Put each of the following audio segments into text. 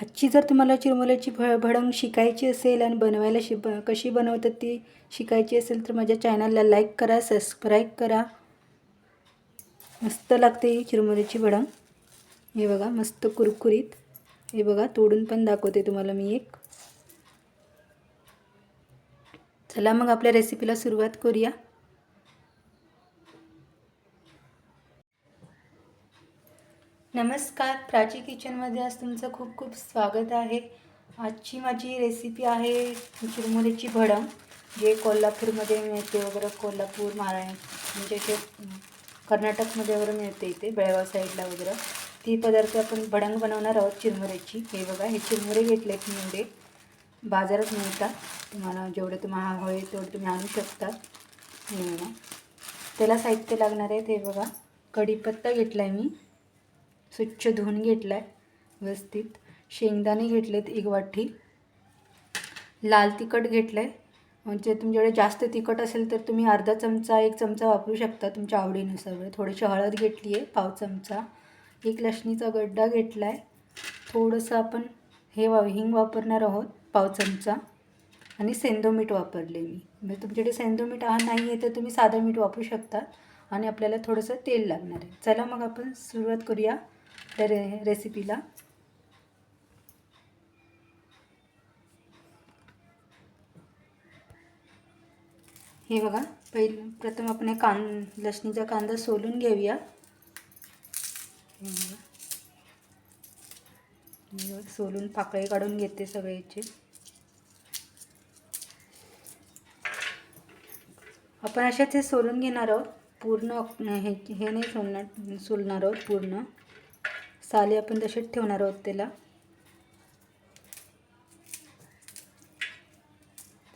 आजची जर तुम्हाला चिरमुल्याची भ भडंग शिकायची असेल आणि बनवायला शि ब कशी बनवतात ती शिकायची असेल तर माझ्या चॅनलला लाईक करा सबस्क्राईब करा. मस्त लागते ही चिरमुल्याची भडंग. हे बघा मस्त कुरकुरीत. हे बघा तोडून पण दाखवते तुम्हाला मी एक. चला मग आपल्या रेसिपीला सुरुवात करूया. नमस्कार प्राची किचनमध्ये आज तुमचं खूप खूप स्वागत आहे. आजची माझी रेसिपी आहे चिरमुऱ्याची भडंग जे कोल्हापूरमध्ये मिळते वगैरे कोल्हापूर महाराष्ट्र म्हणजे असे कर्नाटकमध्ये वगैरे मिळते इथे बेळगाव साईडला वगैरे. ती पदार्थ आपण भडंग बनवणार आहोत चिरमुऱ्याची हे बघा हे चिरमुरे घेतलेत मी एवढे बाजारात मिळतात तुम्हाला जेवढे तुम्हाला हवे तेवढे तुम्ही आणू शकता. हे त्याला साहित्य लागणार आहेत हे बघा. कढीपत्ता घेतला आहे मी. स्वच्छ धुवून घेतला आहे व्यवस्थित. शेंगदाणे घेतलेत एक वाटी. लाल तिखट घेतलं आहे म्हणजे तुमच्याकडे जास्त तिखट असेल तर तुम्ही अर्धा चमचा एक चमचा वापरू शकता तुमच्या आवडीनुसार. थोडीशी हळद घेतली आहे पाव चमचा. एक लसणीचा गड्डा घेतला आहे थोडंसं आपण हे वा हिंग वापरणार आहोत पाव चमचा. आणि सेंदो मीठ वापरले मी. म्हणजे तुमच्याकडे सेंदो मीठ हा नाही आहे तर तुम्ही साधं मीठ वापरू शकता. आणि आपल्याला थोडंसं तेल लागणार आहे. चला मग आपण सुरुवात करूया. त्या रे रेसिपीला हे बघा पहिलं प्रथम आपण हे कां लसणीचा कांदा सोलून घेऊया. सोलून पाकळे काढून घेते सगळ्याचे. आपण अशाच हे सोलून घेणार आहोत पूर्ण हे हे नाही सोलणार सोलणार आहोत पूर्ण. साली आपण तसेच ठेवणार आहोत त्याला.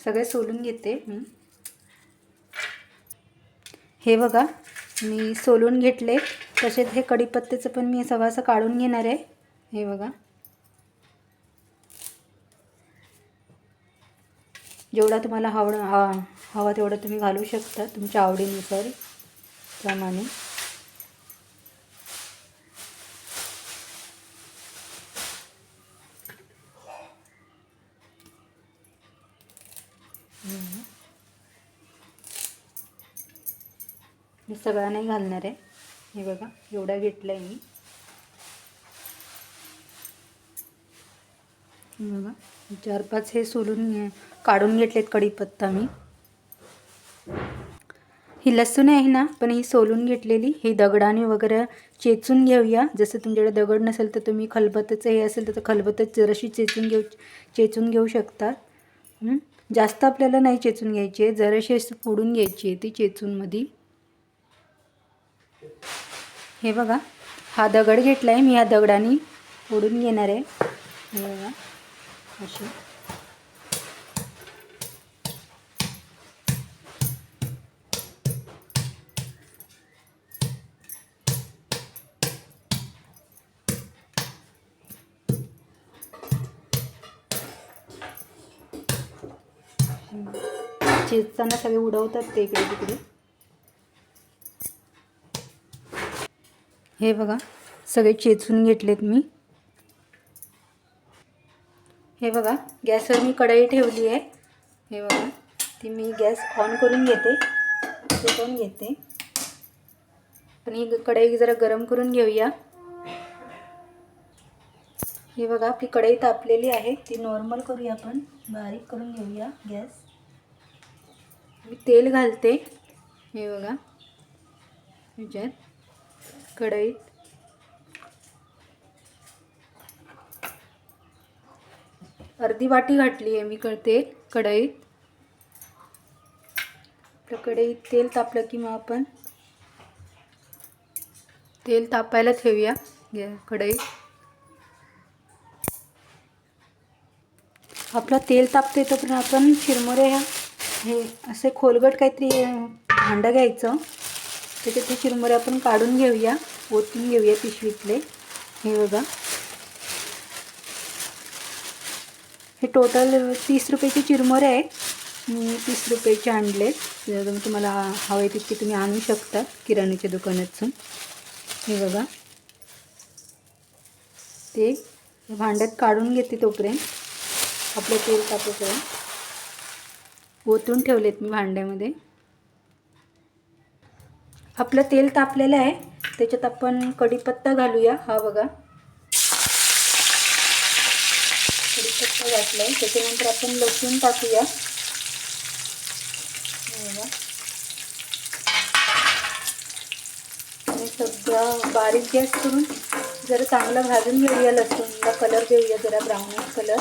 सगळे सोलून घेते मी. हे बघा मी सोलून घेतले. तसेच हे कढीपत्त्याचं पण मी सगळं असं काढून घेणार आहे. हे बघा. जेवढा तुम्हाला हवं हवा तेवढं तुम्ही घालू शकता तुमच्या आवडीनुसार प्रमाणे. मी सगळा नाही घालणार आहे. हे बघा एवढा घेतला आहे मी बघा चार पाच हे सोलून काढून घेतलेत कढीपत्ता मी. ही लसूण आहे ना पण ही सोलून घेतलेली. ही दगडाने वगैरे चेचून घेऊया. जसं तुमच्याकडे दगड नसेल तर तुम्ही खलबतचं हे असेल तर खलबतच जराशी चेचून घेऊ चेचून घेऊ शकता. जास्त आपल्याला नाही चेचून घ्यायची आहे. जराशी फोडून घ्यायची आहे ती चेचूनमध्ये हे बघा हा दगड घेतला आहे मी या दगडाने उडून घेणार आहे. हे बघा अशी. चेचताना सगळे उडवतात ते इकडे तिकडे. हे बघा सगळे चेचून घेतलेत मी. हे बघा गॅसवर मी कढई ठेवली आहे. हे बघा ती मी गॅस ऑन करून घेते पेटवून घेते. पण ही कढई जरा गरम करून घेऊया. हे बघा आपली कढई तापलेली आहे ती नॉर्मल करूया आपण. बारीक करून घेऊया गॅस. मी तेल घालते. हे बघा ह्याच्यात. कढईत अर्धी वाटी घातली आहे मी कळते कढईत. आपल्या कढईत तेल तापलं की मग आपण तेल तापायला ठेवूया. कढईत. आपलं तेल तापते तर आपण चिरमुरे ह्या हे असे खोलगट काहीतरी भांडं घ्यायचं. त्याच्यातले चिरमुरे आपण काढून घेऊया. ओतून घेऊया पिशवीतले. हे बघा. हे टोटल तीस रुपयाचे चिरमुरे आहेत. मी तीस रुपयाचे आणले. तुम्हाला हवे तितके तुम्ही आणू शकता किराण्याच्या दुकानातून. हे बघा. ते भांड्यात काढून घेते तोपर्यंत. आपलं तेल तापेपर्यंत ओतून ठेवलेत मी भांड्यामध्ये. आपलं तेल तापलेलं आहे. त्याच्यात आपण कढीपत्ता घालूया. हा बघा. कढीपत्ता घातलाय. त्याच्यानंतर आपण लसूण टाकूया. आणि सगळं बारीक गॅस करून जरा चांगलं भाजून घेऊया लसूणला. कलर देऊया जरा ब्राऊन कलर.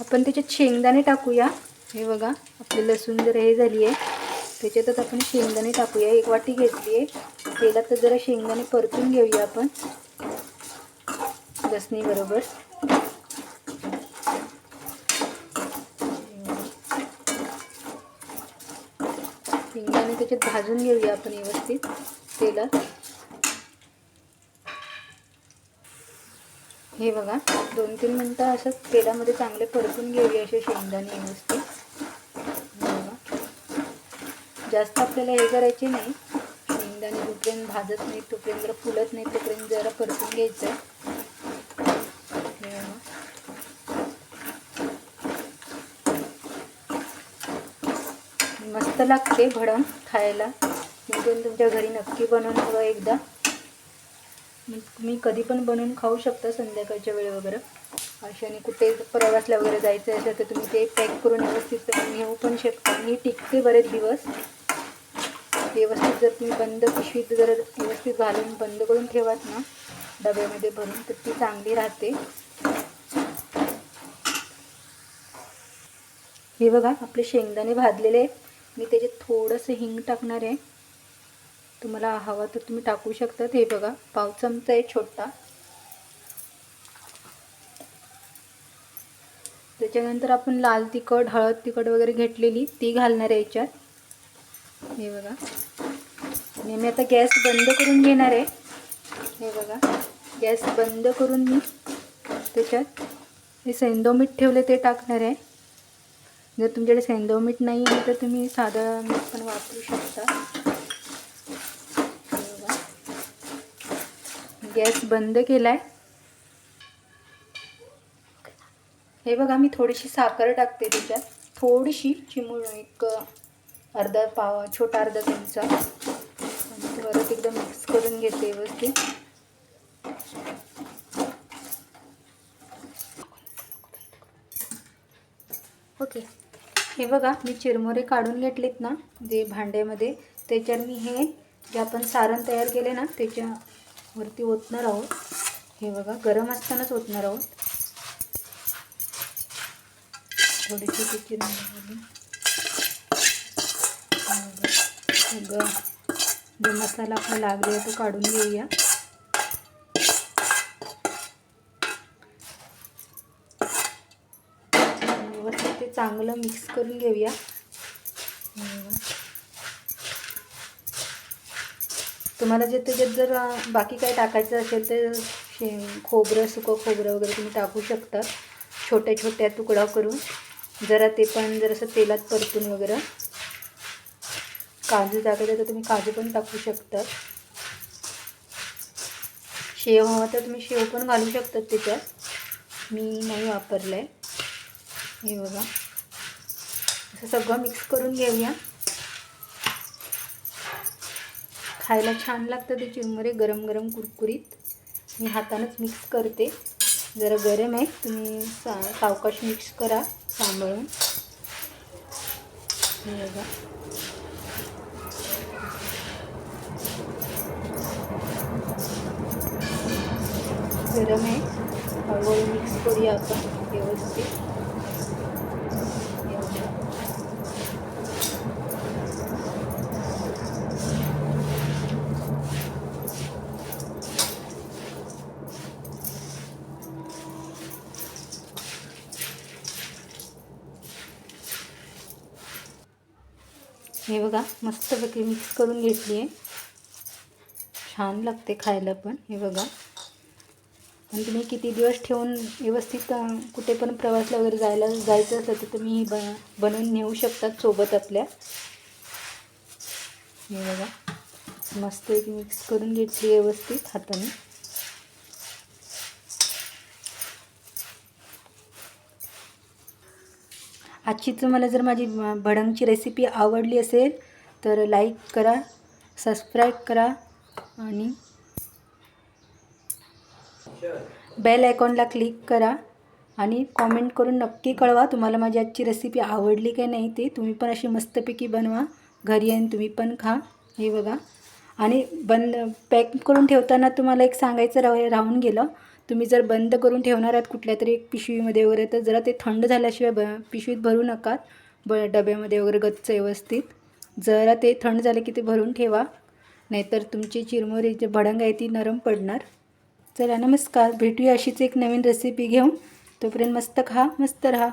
आपण त्याच्यात शेंगदाणे टाकूया. हे बघा आपली लसूण जर हे झाली आहे त्याच्यातच आपण शेंगदाणे टाकूया. एक वाटी घेतली आहे तेलात तर जरा शेंगदाणे परतून घेऊया आपण. लसणीबरोबर शेंगदाणे त्याच्यात भाजून घेऊया आपण व्यवस्थित. तेलात. हे बघा दोन तीन मिनटं असं तेलामध्ये चांगले परतून घेऊया असे शेंगदाणे व्यवस्थित. बघा. जास्त आपल्याला हे करायचे नाही. शेंगदाणे जोपर्यंत भाजत नाही तोपर्यंत जरा फुलत नाही तोपर्यंत जरा परतून घ्यायचं हे मस्त लागते भडंग खायला. मी पण तुमच्या घरी नक्की बनवून बघा एकदा. मग तुम्ही कधी पण बनवून खाऊ शकता संध्याकाळच्या वेळे वगैरे. असे आणि कुठे प्रवासला वगैरे जायचं असेल तर तुम्ही ते पॅक करून व्यवस्थित नेऊ पण शकता. आणि टिकते बरेच दिवस. व्यवस्थित जर तुम्ही बंद पिशवीत जर व्यवस्थित घालून बंद करून ठेवात ना डब्यामध्ये भरून तर ती चांगली राहते. हे बघा आपले शेंगदाणे भाजलेले आहेत. मी त्याच्यात थोडंसं हिंग टाकणार आहे. तुम्हाला हवा तर तुम्ही टाकू शकतात. हे बघा पाव चमचा आहे छोटा. त्याच्यानंतर आपण लाल तिखट हळद तिखट वगैरे घेतलेली ती घालणार आहे याच्यात. हे बघा. आणि मी आता गॅस बंद करून घेणार आहे. हे बघा. गॅस बंद करून मी त्याच्यात हे सेंदो मीठ ठेवले ते टाकणार आहे. जर तुमच्याकडे सेंदव मीठ नाही आहे तर तुम्ही साधं मीठ पण वापरू शकता हे बघा. गॅस बंद केला आहे हे बघा मी थोडीशी साखर टाकते त्याच्यात थोडीशी चिमूळ एक अर्धा पाव छोटा अर्धा चमचा. आणि परत एकदम मिक्स करून घेते व्यवस्थित. ओके. हे बघा मी चिरमुरे काढून घेतलेत ना जे भांड्यामध्ये. त्याच्यावर मी हे जे आपण सारण तयार केले ना त्याच्या वरती ओतणार आहोत. हे बघा गरम असतानाच ओतणार आहोत. थोडीशी तिची सगळं जो मसाला आपला लागले तो काढून घेऊया. व्यवस्थित ते चांगलं मिक्स करून घेऊया हे बघा. तुम्हाला जे त्याच्यात जर बाकी काय टाकायचं असेल तर शे खोबरं सुकं खोबरं वगैरे तुम्ही टाकू शकता. छोट्या छोट्या तुकडा करून. जरा ते पण जरासं तेलात परतून वगैरे. काजू टाकायचं तर तुम्ही काजू पण टाकू शकता. शेव हवा तर तुम्ही शेव पण घालू शकतात त्याच्यात. मी नाही वापरलं आहे हे बघा. असं सगळं मिक्स करून घेऊया. खायला छान लागतं ते चिरमुरे गरम गरम कुरकुरीत. मी हातानंच मिक्स करते. जरा गरम आहे तुम्ही सा सावकाश मिक्स करा सांभाळून. बघा. गरम आहे. हळूहळू मिक्स करूया आपण व्यवस्थित हे बघा. हे बघा मस्तपैकी मिक्स करून घेतली आहे. छान लागते खायला पण हे बघा. पण तुम्ही किती दिवस ठेवून व्यवस्थित कुठे पण प्रवासला वगैरे जायला जायचं असेल तर तुम्ही ही बनवून नेऊ शकतात सोबत आपल्या. हे बघा मस्त एक मिक्स करून घेतली व्यवस्थित हाताने. आजची तुम्हाला जर माझी भडंगची रेसिपी आवडली असेल तर लाईक करा सबस्क्राईब करा आणि बेल आयकॉनला क्लिक करा आणि कॉमेंट करून नक्की कळवा तुम्हाला माझी आजची रेसिपी आवडली की नाही ते. तुम्ही पण अशी मस्तपैकी बनवा. घरी येऊन तुम्ही पण खा. हे बघा. आणि बंद पॅक करून ठेवताना तुम्हाला एक सांगायचं राह राहून गेलं. तुम्ही जर बंद करून ठेवणार आहात कुठल्या तरी एक पिशवीमध्ये वगैरे तर जरा ते थंड झाल्याशिवाय ब पिशवीत भरू नका. ब डब्यामध्ये वगैरे गच्च व्यवस्थित. जरा ते थंड झालं की ते भरून ठेवा. नाहीतर तुमची चिरमुरी जे भडंग आहे ती नरम पडणार. चला नमस्कार. भेटूया अशीच एक नवीन रेसिपी घेऊन. तोपर्यंत मस्त खा मस्त राहा.